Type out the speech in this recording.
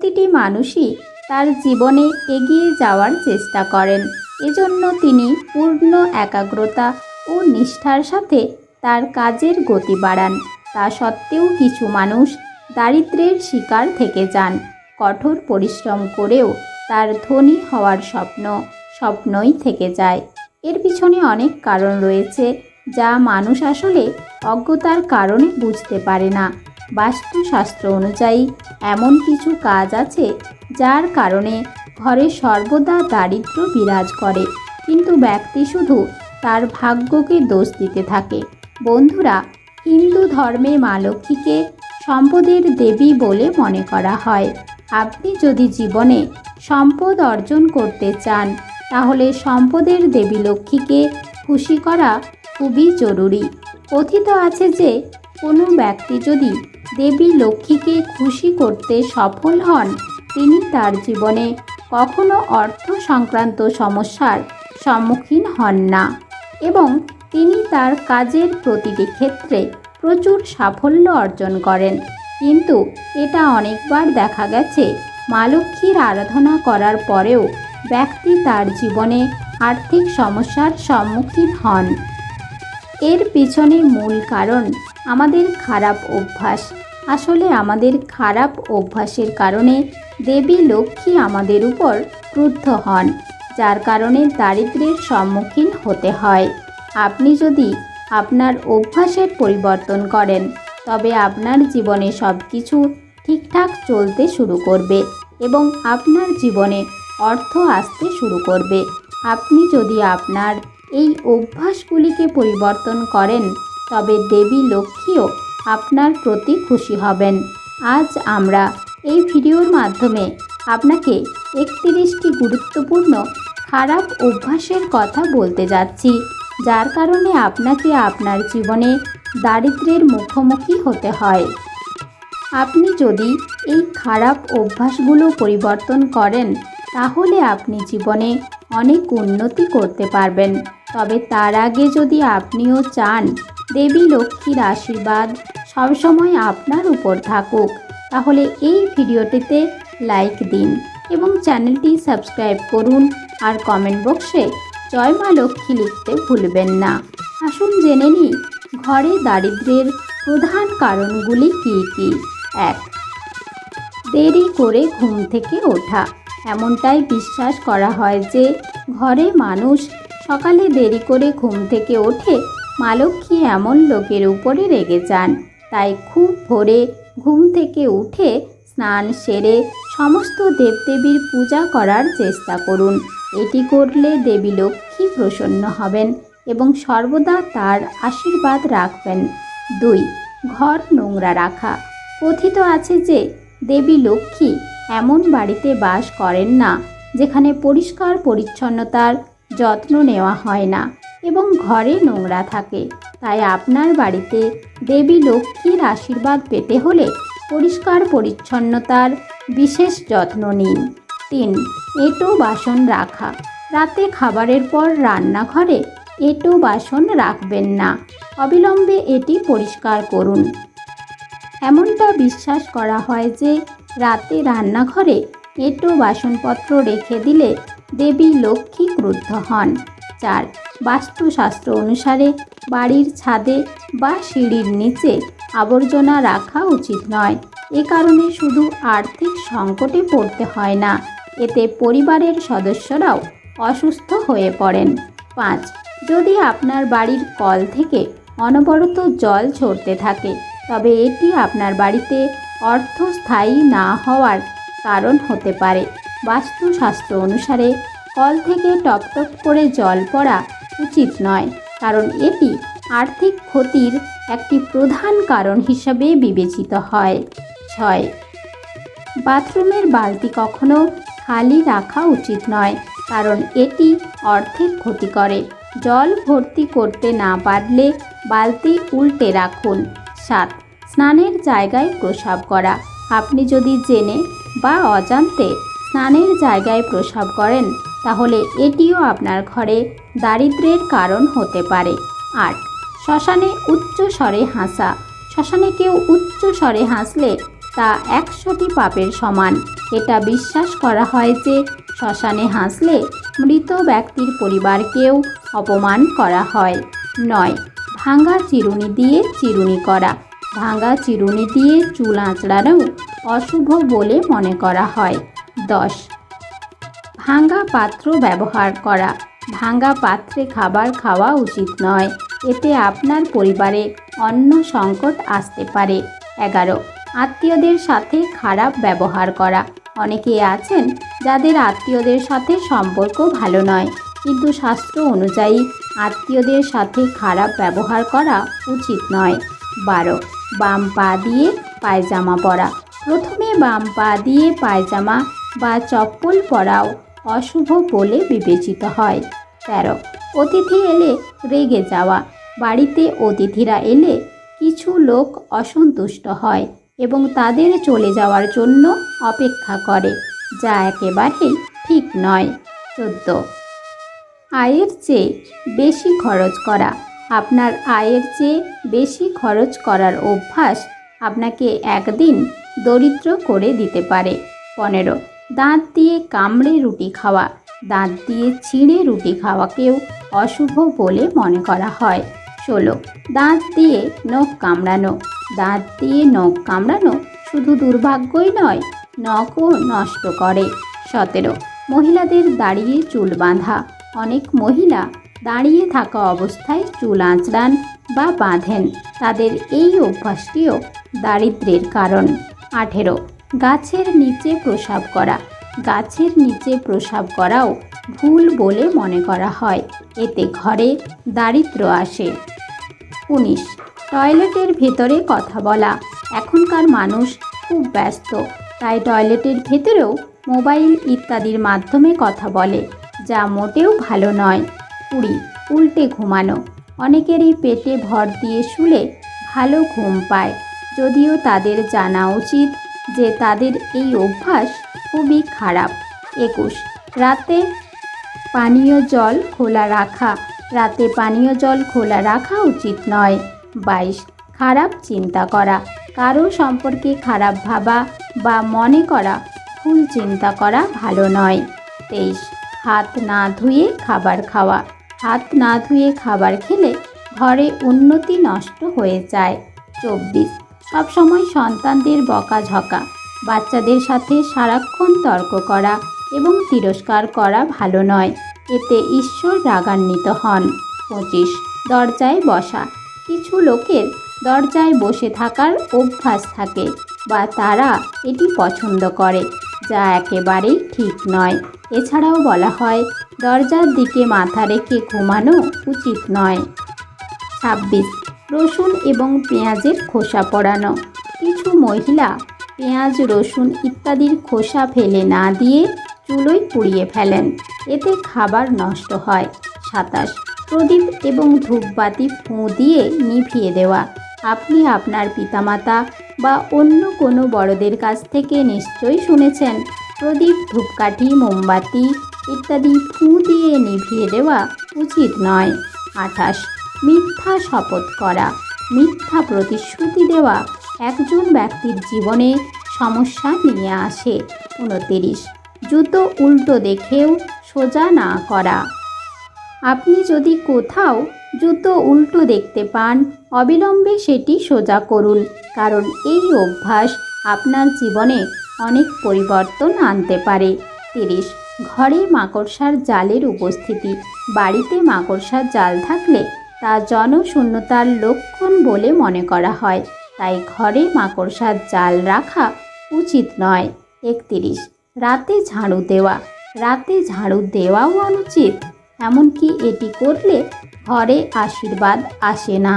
প্রতিটি মানুষই তার জীবনে এগিয়ে যাওয়ার চেষ্টা করেন। এজন্য তিনি পূর্ণ একাগ্রতা ও নিষ্ঠার সাথে তার কাজের গতি বাড়ান। তা সত্ত্বেও কিছু মানুষ দারিদ্র্যের শিকার থেকে যান। কঠোর পরিশ্রম করেও তার ধনী হওয়ার স্বপ্ন, স্বপ্নই থেকে যায়। এর পিছনে অনেক কারণ রয়েছে, যা মানুষ আসলে অজ্ঞতার কারণে বুঝতে পারে না। বাস্তুশাস্ত্র অনুযায়ী এমন কিছু কাজ আছে যার কারণে ঘরে সর্বদা দারিদ্র্য বিরাজ করে। কিন্তু ব্যক্তি শুধু তার ভাগ্যকে দোষ দিতে থাকে। বন্ধুরা, হিন্দু ধর্মে মা লক্ষ্মীকে সম্পদের দেবী বলে মনে করা হয়। আপনি যদি জীবনে সম্পদ অর্জন করতে চান, তাহলে সম্পদের দেবী লক্ষ্মীকে খুশি করা খুবই জরুরি। কথিত আছে যে কোনো ব্যক্তি যদি দেবী লক্ষ্মীকে খুশি করতে সফল হন। তিনি তার জীবনে কখনো অর্থ সংক্রান্ত সমস্যার সম্মুখীন হন না এবং তিনি তার কাজের প্রতিটি ক্ষেত্রে প্রচুর সাফল্য অর্জন করেন। কিন্তু এটা অনেকবার দেখা গেছে, মা লক্ষ্মীর আরাধনা করার পরেও ব্যক্তি তার জীবনে আর্থিক সমস্যার সম্মুখীন হন। এর পিছনে মূল কারণ আমাদের খারাপ অভ্যাস। আসলে আমাদের খারাপ অভ্যাসের কারণে দেবী লক্ষ্মী আমাদের উপর ক্রুদ্ধ হন, যার কারণে দারিদ্র্যের সম্মুখীন হতে হয়। আপনি যদি আপনার অভ্যাসের পরিবর্তন করেন, তবে আপনার জীবনে সব কিছু ঠিকঠাক চলতে শুরু করবে এবং আপনার জীবনে অর্থ আসতে শুরু করবে। আপনি যদি আপনার এই অভ্যাসগুলিকে পরিবর্তন করেন তবে দেবী লক্ষ্মীও আপনার প্রতি খুশি হবেন। আজ আমরা এই ভিডিওর মাধ্যমে আপনাকে একত্রিশটি গুরুত্বপূর্ণ খারাপ অভ্যাসের কথা বলতে যাচ্ছি, যার কারণে আপনাকে আপনার জীবনে দারিদ্র্যের মুখোমুখি হতে হয়। আপনি যদি এই খারাপ অভ্যাসগুলো পরিবর্তন করেন, তাহলে আপনি জীবনে অনেক উন্নতি করতে পারবেন। তবে তার আগে যদি আপনিও চান দেবী লক্ষ্মীর আশীর্বাদ সবসময় আপনার উপর থাকুক। তাহলে এই ভিডিওটিতে লাইক দিন এবং চ্যানেলটি সাবস্ক্রাইব করুন আর কমেন্ট বক্সে জয় মা লক্ষ্মী লিখতে ভুলবেন না। আসুন জেনে নিই, ঘরে দারিদ্র্যের প্রধান কারণগুলি কী কী? এক, দেরি করে ঘুম থেকে ওঠা। এমনটাই বিশ্বাস করা হয় যে ঘরে মানুষ সকালে দেরি করে ঘুম থেকে ওঠে মা লক্ষ্মী এমন লোকের উপরে রেগে যান। তাই খুব ভোরে ঘুম থেকে উঠে স্নান সেরে সমস্ত দেবদেবীর পূজা করার চেষ্টা করুন। এটি করলে দেবী লক্ষ্মী প্রসন্ন হবেন এবং সর্বদা তার আশীর্বাদ রাখবেন। দুই, ঘর নোংরা রাখা। কথিত আছে যে, দেবী লক্ষ্মী এমন বাড়িতে বাস করেন না, যেখানে পরিষ্কার পরিচ্ছন্নতার যত্ন নেওয়া হয় না। এবং ঘরে নোংরা থাকে। তাই আপনার বাড়িতে দেবী লক্ষ্মীর আশীর্বাদ পেতে হলে পরিষ্কার পরিচ্ছন্নতার বিশেষ যত্ন নিন। তিন, এঁটো বাসন রাখা। রাতে খাবারের পর রান্নাঘরে এঁটো বাসন রাখবেন না। অবিলম্বে এটি পরিষ্কার করুন। এমনটা বিশ্বাস করা হয় যে রাতে রান্নাঘরে এঁটো বাসনপত্র রেখে দিলে দেবী লক্ষ্মী ক্রুদ্ধ হন। চার বাস্তুশাস্ত্র অনুসারে বাড়ির ছাদে বা সিঁড়ির নিচে আবর্জনা রাখা উচিত নয়। এ কারণে শুধু আর্থিক সংকটে পড়তে হয় না, এতে পরিবারের সদস্যরাও অসুস্থ হয়ে পড়েন। পাঁচ, যদি আপনার বাড়ির কল থেকে অনবরত জল ঝরতে থাকে, তবে এটি আপনার বাড়িতে অর্থ স্থায়ী না হওয়ার কারণ হতে পারে। বাস্তুশাস্ত্র অনুসারে কল থেকে টপটপ করে জল পড়া উচিত নয়। কারণ এটি আর্থিক ক্ষতির একটি প্রধান কারণ হিসাবে বিবেচিত হয়। ছয়। বাথরুমের বালতি কখনো খালি রাখা উচিত নয়, কারণ এটি অর্থের ক্ষতি করে। জল ভর্তি করতে না পারলে বালতি উল্টে রাখুন। সাত। স্নানের জায়গায় প্রসাব করা। আপনি যদি জেনে বা অজান্তে স্নানের জায়গায় প্রসাব করেন তাহলে এটিও আপনার ঘরে দারিদ্র্যের কারণ হতে পারে। আট। শ্মশানে উচ্চ স্বরে হাসা। শ্মশানে কেউ উচ্চ স্বরে হাসলে তা একশোটি পাপের সমান। এটা বিশ্বাস করা হয় যে শ্মশানে হাসলে মৃত ব্যক্তির পরিবারকেও অপমান করা হয়। নয়। ভাঙা চিরুনি দিয়ে চিরুনি করা। ভাঙা চিরুনি দিয়ে চুল আঁচড়ানো অশুভ বলে মনে করা হয়। দশ। ভাঙা পাত্র ব্যবহার করা। ভাঙ্গা পাত্রে খাবার খাওয়া উচিত নয়। এতে আপনার পরিবারে অন্য সংকট আসতে পারে। এগারো। আত্মীয়দের সাথে খারাপ ব্যবহার করা। অনেকে আছেন যাদের আত্মীয়দের সাথে সম্পর্ক ভালো নয়। কিন্তু শাস্ত্র অনুযায়ী আত্মীয়দের সাথে খারাপ ব্যবহার করা উচিত নয়। বারো। বাম পা দিয়ে পায়জামা পরা। প্রথমে বাম পা দিয়ে পায়জামা বা চপ্পল পরাও অশুভ বলে বিবেচিত হয়। তেরো, অতিথি এলে রেগে যাওয়া। বাড়িতে অতিথিরা এলে কিছু লোক অসন্তুষ্ট হয় এবং তাদের চলে যাওয়ার জন্য অপেক্ষা করে, যা একেবারেই ঠিক নয়। চোদ্দ, আয়ের চেয়ে বেশি খরচ করা। আপনার আয়ের চেয়ে বেশি খরচ করার অভ্যাস আপনাকে একদিন দরিদ্র করে দিতে পারে। পনেরো দাঁত দিয়ে কামড়ে রুটি খাওয়া, দাঁত দিয়ে ছিঁড়ে রুটি খাওয়াকেও অশুভ বলে মনে করা হয়। ষোলো, দাঁত দিয়ে নখ কামড়ানো। দাঁত দিয়ে নখ কামড়ানো শুধু দুর্ভাগ্যই নয়, নখও নষ্ট করে। সতেরো, মহিলাদের দাঁড়িয়ে চুল বাঁধা। অনেক মহিলা দাঁড়িয়ে থাকা অবস্থায় চুল আঁচড়ান বা বাঁধেন। তাদের এই অভ্যাসটিও দারিদ্রের কারণ। আঠেরো গাছের নিচে প্রসাব করা। গাছের নিচে প্রসাব করাও ভুল বলে মনে করা হয়। এতে ঘরে দারিদ্র আসে। উনিশ। টয়লেটের ভেতরে কথা বলা। এখনকার মানুষ খুব ব্যস্ত। তাই টয়লেটের ভেতরেও মোবাইল ইত্যাদির মাধ্যমে কথা বলে, যা মোটেও ভালো নয়। কুড়ি। উল্টে ঘুমানো। অনেকেরই পেটে ভর দিয়ে শুলে ভালো ঘুম পায়। যদিও তাদের জানা উচিত যে তাদের এই অভ্যাস খুবই খারাপ। একুশ। রাতে পানীয় জল খোলা রাখা। রাতে পানীয় জল খোলা রাখা উচিত নয়। বাইশ। খারাপ চিন্তা করা। কারও সম্পর্কে খারাপ ভাবা বা মনে করা ভুল চিন্তা করা ভালো নয়। তেইশ। হাত না ধুয়ে খাবার খাওয়া। হাত না ধুয়ে খাবার খেলে ঘরে উন্নতি নষ্ট হয়ে যায়। চব্বিশ। সবসময় সন্তানদের বকাঝকা বাচ্চাদের সাথে সারাক্ষণ তর্ক করা এবং তিরস্কার করা ভালো নয়। এতে ঈশ্বর রাগান্বিত হন। পঁচিশ, দরজায় বসা। কিছু লোকের দরজায় বসে থাকার অভ্যাস থাকে বা তারা এটি পছন্দ করে, যা একেবারেই ঠিক নয়। এছাড়াও বলা হয়, দরজার দিকে মাথা রেখে ঘুমানো উচিত নয়। ছাব্বিশ রসুন এবং পেঁয়াজের খোসা পড়ানো। কিছু মহিলা পেঁয়াজ, রসুন ইত্যাদির খোসা ফেলে না দিয়ে চুলোয় পুড়িয়ে ফেলেন। এতে খাবার নষ্ট হয়। সাতাশ। প্রদীপ এবং ধূপবাতি ফুঁ দিয়ে নিভিয়ে দেওয়া। আপনি আপনার পিতামাতা বা অন্য কোনো বড়দের কাছ থেকে নিশ্চয়ই শুনেছেন, প্রদীপ, ধূপকাঠি, মোমবাতি ইত্যাদি ফুঁ দিয়ে নিভিয়ে দেওয়া উচিত নয়। আঠাশ। মিথ্যা শপথ করা, মিথ্যা প্রতিশ্রুতি দেওয়া একজন ব্যক্তির জীবনে সমস্যা নিয়ে আসে। উনতিরিশ। জুতো উল্টো দেখেও সোজা না করা। আপনি যদি কোথাও জুতো উল্টো দেখতে পান, অবিলম্বে সেটি সোজা করুন, কারণ এই অভ্যাস আপনার জীবনে অনেক পরিবর্তন আনতে পারে। তিরিশ। ঘরে মাকড়সার জালের উপস্থিতি। বাড়িতে মাকড়সার জাল থাকলে তা জনশূন্যতার লক্ষণ বলে মনে করা হয়। তাই ঘরে মাকড়সার জাল রাখা উচিত নয়। একত্রিশ, রাতে ঝাড়ু দেওয়া। রাতে ঝাড়ু দেওয়াও অনুচিত। এমনকি এটি করলে ঘরে আশীর্বাদ আসে না।